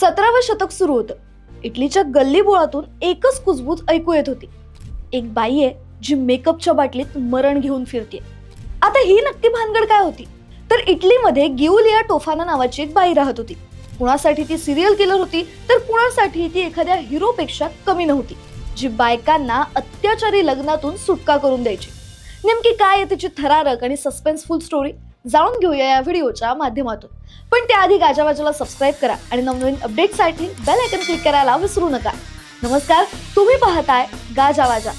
सतरावं शतक सुरू होतं. इटलीच्या गल्ली बोळातून एकच कुजबूज ऐकू येत होती. एक बाई आहे जी मेकअपच्या बाटलीत मरण घेऊन फिरते आता ही नक्की भानगड काय होती? तर इटलीमध्ये गिओलिया टोफाना नावाची एक बाई राहत होती. कुणासाठी ती सिरियल किलर होती तर कुणासाठी ती एखाद्या हिरोपेक्षा कमी नव्हती जी बायकांना अत्याचारी लग्नातून सुटका करून द्यायची. नेमकी काय आहे तिची थरारक आणि सस्पेन्सफुल स्टोरी जाणून घेऊया या व्हिडिओच्या माध्यमातून. पण त्याआधी गाजावाजाला सबस्क्राईब करा आणि नवनवीन अपडेटसाठी बेल आयकन क्लिक करायला विसरू नका. नमस्कार तुम्ही पाहताय गाजावाजा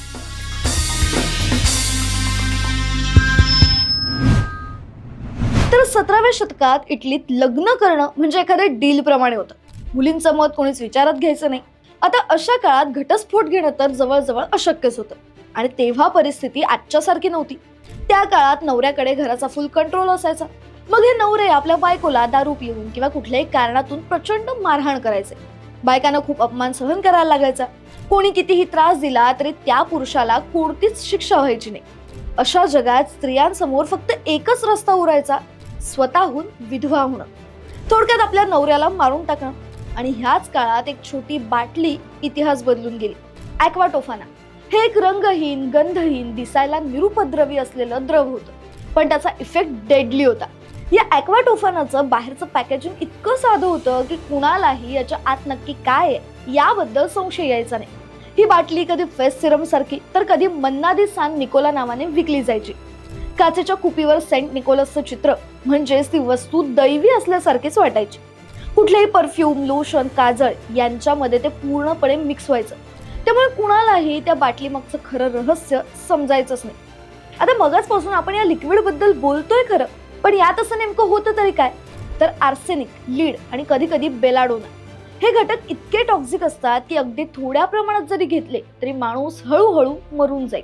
तर सतराव्या शतकात इटलीत लग्न करणं म्हणजे एखाद्या डील प्रमाणे होतं. मुलींचं मत कोणीच विचारात घ्यायचं नाही. आता अशा काळात घटस्फोट घेणं तर जवळजवळ अशक्यच होतं. आणि तेव्हा परिस्थिती आजच्यासारखी नव्हती. त्या काळात नवऱ्याकडे घराचा फुल कंट्रोल असायचा. मग हे नवरे आपल्या बायकोला दारू पिऊन किंवा कुठल्याही कारणातून प्रचंड मारहाण करायचे. बायकांना खूप अपमान सहन करायला लागायचा. कोणी कितीही त्रास दिला तरी त्या पुरुषाला कोणतीच शिक्षा व्हायची नाही. अशा जगात स्त्रियांसमोर फक्त एकच रस्ता उरायचा स्वतःहून विधवा होणं. थोडक्यात आपल्या नवऱ्याला मारून टाकणं. आणि ह्याच काळात एक छोटी बाटली इतिहास बदलून गेली. ॲक्वाटोफाना हे एक रंगहीन गंधहीन दिसायला निरुपद्रवी असलेलं द्रव होतं. पण त्याचा इफेक्ट डेडली होता. या ॲक्वाटोफानाचं बाहेरचं पॅकेजिंग इतकं साधं होतं की कुणालाही याच्या आत नक्की काय आहे याबद्दल संशय यायचा नाही. ही बाटली कधी फेस सिरम सारखी तर कधी मन्नादी सान निकोला नावाने विकली जायची. काचेच्या कुपीवर सेंट निकोलसचं चित्र म्हणजेच ती वस्तू दैवी असल्यासारखीच वाटायची. कुठलेही परफ्यूम लोशन काजळ यांच्यामध्ये ते पूर्णपणे मिक्स व्हायचं. त्यामुळे कुणालाही त्या बाटलीमागचं खरं रहस्य समजायचंच नाही. आता मगाचपासून आपण या लिक्विडबद्दल बोलतोय खरं पण यात असं नेमकं होतं तरी काय? तर आर्सेनिक लीड आणि कधी कधी बेलाडोना हे घटक इतके टॉक्झिक असतात की अगदी थोड्या प्रमाणात जरी घेतले तरी माणूस हळूहळू मरून जाईल.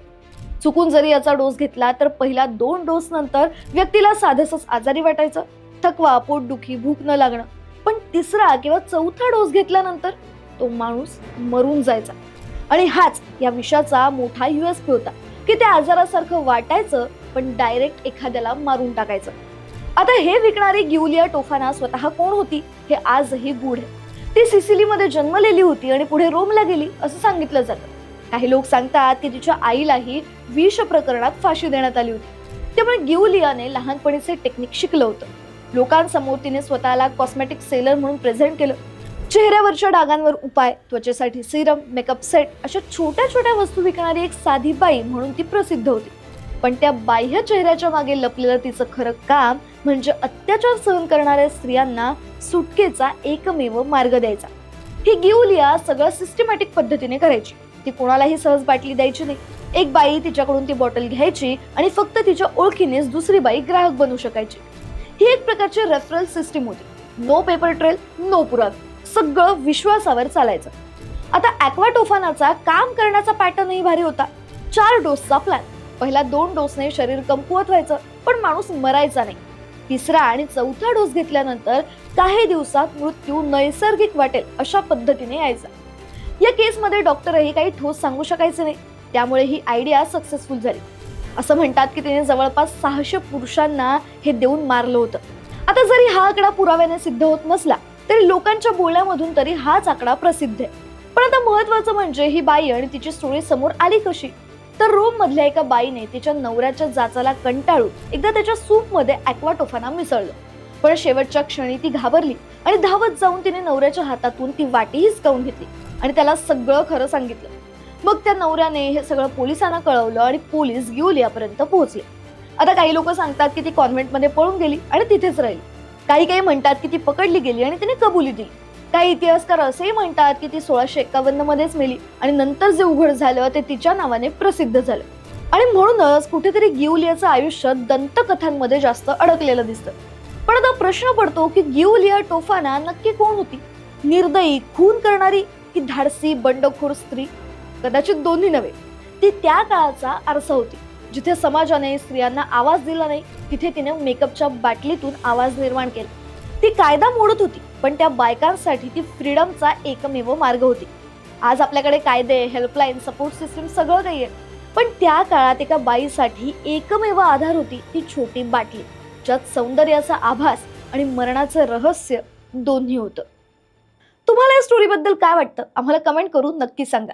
चुकून जरी याचा डोस घेतला तर पहिला दोन डोस नंतर व्यक्तीला साधसच आजारी वाटायचं. थकवा पोटदुखी भूक न लागणं. पण तिसरा किंवा चौथा डोस घेतल्यानंतर तो माणूस मरून जायचा. आणि हाच या विषाचा मोठा युएसपी होता. की त्या आजारासारखं वाटायचं पण डायरेक्ट एखाद्याला मारून टाकायचं. आता हे विकणारी गिवलिया टोफाना स्वतः कोण होती? हे आजही गूढ आहे. ती सिसिलीमध्ये जन्मलेली होती आणि पुढे रोमला गेली असं सांगितलं जातं. काही लोक सांगतात की तिच्या आईलाही विष प्रकरणात फाशी देण्यात आली होती. त्यामुळे गिउलियाने लहानपणीचे टेक्निक शिकलं होतं. लोकांसमोर तिने स्वतःला कॉस्मेटिक सेलर म्हणून प्रेझेंट केलं. चेहऱ्यावरच्या डागांवर उपाय त्वचेसाठी सिरम मेकअप सेट अशा छोट्या छोट्या वस्तू विकणारी एक साधी बाई म्हणून ती प्रसिद्ध होती. पण त्या बाह्य चेहऱ्याच्या मागे लपलेलं तिचं खरं काम म्हणजे अत्याचार सहन करणाऱ्या स्त्रियांना सुटकेचा एकमेव मार्ग द्यायचा. ही गिउलिया सगळं सिस्टमॅटिक पद्धतीने करायची. ती कोणालाही सहज बाटली द्यायची नाही. एक बाई तिच्याकडून ती बॉटल घ्यायची आणि फक्त तिच्या ओळखीनेच दुसरी बाई ग्राहक बनू शकायची. ही एक प्रकारची रेफरल सिस्टीम होती. नो पेपर ट्रेल नो पुरावे. सगळं विश्वासावर चालायचं. आता ॲक्वाटोफानाचा काम करण्याचा पॅटर्नही भारी होता. चार डोसचा प्लॅन पहिल्या दोन डोसने शरीर कमकुवत व्हायचं पण माणूस मरायचा नाही. तिसरा आणि चौथा डोस घेतल्यानंतर काही दिवसात मृत्यू नैसर्गिक वाटेल अशा पद्धतीने यायचा. या केसमध्ये डॉक्टरही काही ठोस सांगू शकायचे नाही. त्यामुळे ही आयडिया सक्सेसफुल झाली. असं म्हणतात की तिने जवळपास सहाशे पुरुषांना हे देऊन मारलं होतं. आता जरी हा आकडा पुराव्याने सिद्ध होत नसला तरी लोकांच्या बोलण्यामधून तरी हाच आकडा प्रसिद्ध आहे. पण आता महत्वाचं म्हणजे ही बाई आणि तिची स्टोरी समोर आली कशी? तर रोम मधल्या एका बाईने तिच्या नवऱ्याच्या जाचाला कंटाळून एकदा त्याच्या सूपमध्ये ॲक्वाटोफाना मिसळलं. पण शेवटच्या क्षणी ती घाबरली आणि धावत जाऊन तिने नवऱ्याच्या हातातून ती वाटी हिसकावून घेतली आणि त्याला सगळं खरं सांगितलं. मग त्या नवऱ्याने हे सगळं पोलिसांना कळवलं आणि पोलीस गिवलियापर्यंत पोहोचले. आता काही लोक सांगतात की ती कॉन्व्हेंटमध्ये पळून गेली आणि तिथेच राहिली. काही काही म्हणतात की ती पकडली गेली आणि तिने कबुली दिली. काही इतिहासकार असेही म्हणतात की ती सोळाशे एकावन्न मध्येच मेली आणि नंतर जे उघड झालं ते तिच्या नावाने प्रसिद्ध झालं. आणि म्हणूनच कुठेतरी गिउलियाचं आयुष्य दंतकथांमध्ये जास्त अडकलेलं दिसतं. पण आता प्रश्न पडतो की गिउलिया टोफाना नक्की कोण होती? निर्दयी खून करणारी की धाडसी बंडखोर स्त्री? कदाचित दोन्ही नव्हे. ती त्या काळाचा आरसा होती. जिथे समाजाने स्त्रियांना आवाज दिला नाही तिथे तिने मेकअपच्या बाटलीतून आवाज निर्माण केला. ती कायदा मोडत होती पण त्या बायकांसाठी ती फ्रीडमचा एकमेव मार्ग होती. आज आपल्याकडे कायदे हेल्पलाईन सपोर्ट सिस्टीम सगळं काही आहे पण त्या काळात एका बाईसाठी एकमेव आधार होती ती छोटी बाटली. ज्यात सौंदर्याचा आभास आणि मरणाचं रहस्य दोन्ही होतं. तुम्हाला या स्टोरीबद्दल काय वाटतं? आम्हाला कमेंट करून नक्की सांगा.